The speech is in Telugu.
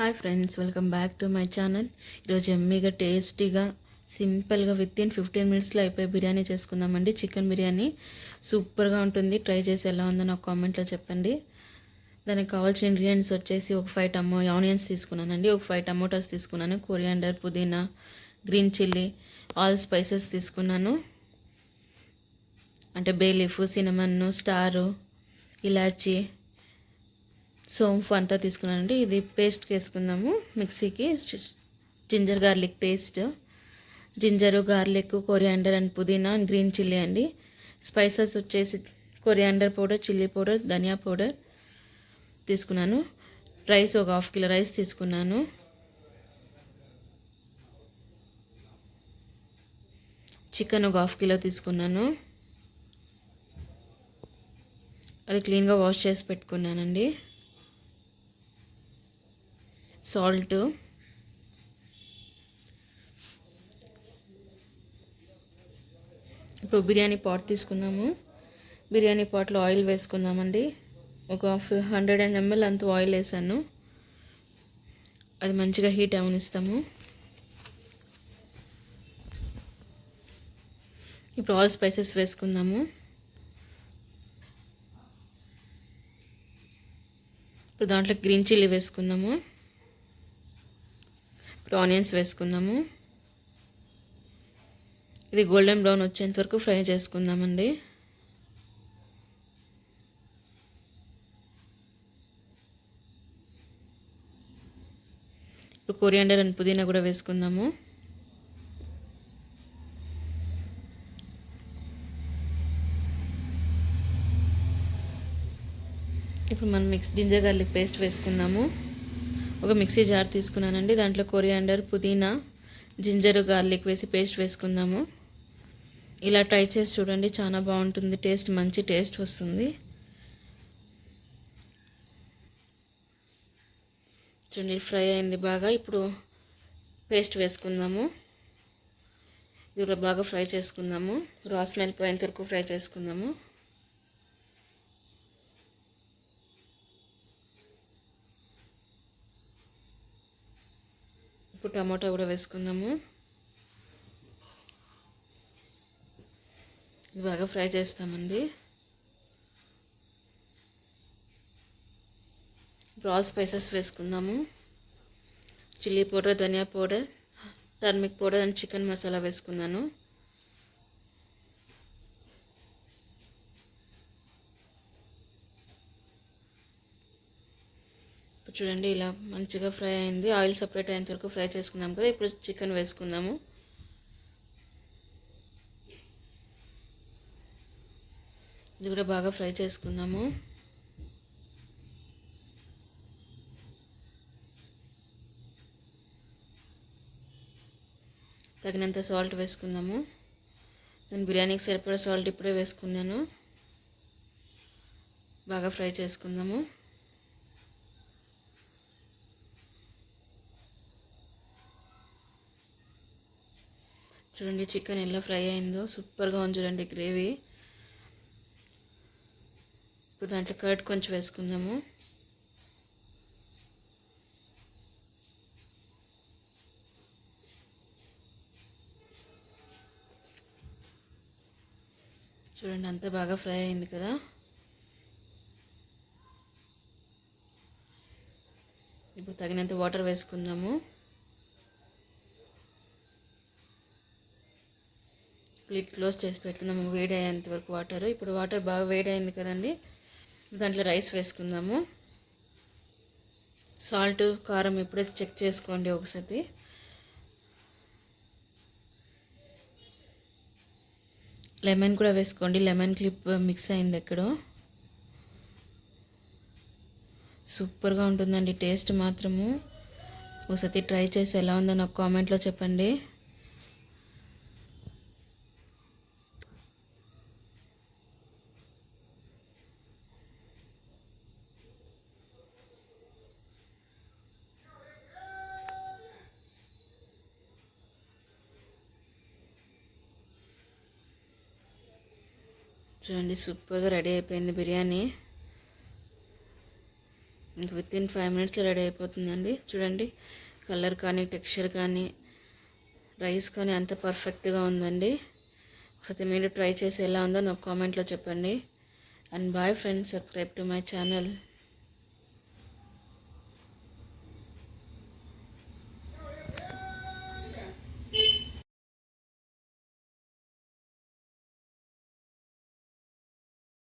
Hi friends welcome back to my channel ఈరోజు ఎమ్మీగా టేస్టీగా సింపుల్గా విత్ ఇన్ ఫిఫ్టీన్ మినిట్స్లో అయిపోయి బిర్యానీ చేసుకుందామండి. చికెన్ బిర్యానీ సూపర్గా ఉంటుంది. ట్రై చేసి ఎలా ఉందో నాకు కామెంట్లో చెప్పండి. దానికి కావాల్సిన ఇంగ్రీడియంట్స్ వచ్చేసి ఒక ఫైవ్ టమో ఆనియన్స్ తీసుకున్నానండి. ఒక ఫైవ్ టమోటాస్ తీసుకున్నాను. కొరియాండర్ పుదీనా గ్రీన్ చిల్లీ ఆల్ స్పైసెస్ తీసుకున్నాను. అంటే బే లీఫ్ సినమన్ను స్టారు ఇలాచీ సోంపు అంతా తీసుకున్నానండి. ఇది పేస్ట్ వేసుకుందాము మిక్సీకి ginger garlic paste ginger garlic coriander and పుదీనా అండ్ గ్రీన్ చిల్లీ అండి. స్పైసెస్ వచ్చేసి కొరియాండర్ పౌడర్ చిల్లీ పౌడర్ ధనియా పౌడర్ తీసుకున్నాను. రైస్ ఒక హాఫ్ కిలో రైస్ తీసుకున్నాను. చికెన్ ఒక హాఫ్ కిలో తీసుకున్నాను. అది క్లీన్గా వాష్ చేసి పెట్టుకున్నానండి. సాల్ట్. ఇప్పుడు బిర్యానీ పాట్ తీసుకుందాము. బిర్యానీ పాట్లో ఆయిల్ వేసుకుందామండి. ఒక హండ్రెడ్ అండ్ ఎంఎల్ అంత ఆయిల్ వేసాను. అది మంచిగా హీట్ అవనిస్తాము. ఇప్పుడు ఆల్ స్పైసెస్ వేసుకుందాము. ఇప్పుడు దాంట్లో గ్రీన్ చిల్లీ వేసుకుందాము. ఇప్పుడు ఆనియన్స్ వేసుకుందాము. ఇది గోల్డెన్ బ్రౌన్ వచ్చేంత వరకు ఫ్రై చేసుకుందామండి. ఇప్పుడు కొరియాండర్ అండ్ పుదీనా కూడా వేసుకుందాము. ఇప్పుడు మనం మిక్స్ జింజర్ గార్లిక్ పేస్ట్ వేసుకుందాము. ఒక మిక్సీ జార్ తీసుకున్నానండి. దాంట్లో కొరియాండర్ పుదీనా జింజర్ గార్లిక్ వేసి పేస్ట్ వేసుకుందాము. ఇలా ట్రై చేసి చూడండి చాలా బాగుంటుంది టేస్ట్ మంచి టేస్ట్ వస్తుంది. చూడండి ఫ్రై అయింది బాగా. ఇప్పుడు పేస్ట్ వేసుకుందాము. ఇది కూడా బాగా ఫ్రై చేసుకుందాము. రా స్మెల్ పోయేంత వరకు ఫ్రై చేసుకుందాము. ఇప్పుడు టమాటా కూడా వేసుకుందాము. ఇది బాగా ఫ్రై చేస్తామండి. ఇప్పుడు ఆల్ స్పైసెస్ వేసుకుందాము. Chilli powder dhaniya powder turmeric powder and chicken masala వేసుకున్నాను. చూడండి ఇలా మంచిగా ఫ్రై అయింది. ఆయిల్ సపరేట్ అయ్యేంత వరకు ఫ్రై చేసుకుందాం కదా. ఇప్పుడు చికెన్ వేసుకుందాము. ఇది కూడా బాగా ఫ్రై చేసుకుందాము. తగినంత సాల్ట్ వేసుకుందాము. నేను బిర్యానీకి సరిపడా సాల్ట్ ఇప్పుడే వేసుకున్నాను. బాగా ఫ్రై చేసుకుందాము. చూడండి చికెన్ ఎలా ఫ్రై అయిందో. సూపర్గా ఉంది చూడండి గ్రేవీ. ఇప్పుడు దాంట్లో కర్డ్ కొంచెం వేసుకుందాము. చూడండి అంతా బాగా ఫ్రై అయింది కదా. ఇప్పుడు తగినంత వాటర్ వేసుకుందాము. లిడ్ క్లోజ్ చేసి పెట్టుకుందాము వేడి అయ్యేంత వరకు వాటర్. ఇప్పుడు వాటర్ బాగా వేడి అయింది కదండి. దాంట్లో రైస్ వేసుకుందాము. సాల్ట్ కారం ఎప్పుడైతే చెక్ చేసుకోండి ఒకసారి. లెమన్ కూడా వేసుకోండి. లెమన్ క్లిప్ మిక్స్ అయింది ఎక్కడో. సూపర్గా ఉంటుందండి టేస్ట్ మాత్రము. ఒకసారి ట్రై చేసి ఎలా ఉందో నాకు కామెంట్లో చెప్పండి. చూడండి సూపర్గా రెడీ అయిపోయింది బిర్యానీ. ఇంక విత్ ఇన్ ఫైవ్ మినిట్స్లో రెడీ అయిపోతుందండి. చూడండి కలర్ కానీ టెక్స్చర్ కానీ రైస్ కానీ అంత పర్ఫెక్ట్గా ఉందండి. ఒకసారి మీరు ట్రై చేసి ఎలా ఉందో నాకు కామెంట్లో చెప్పండి. And bye friends subscribe to my channel.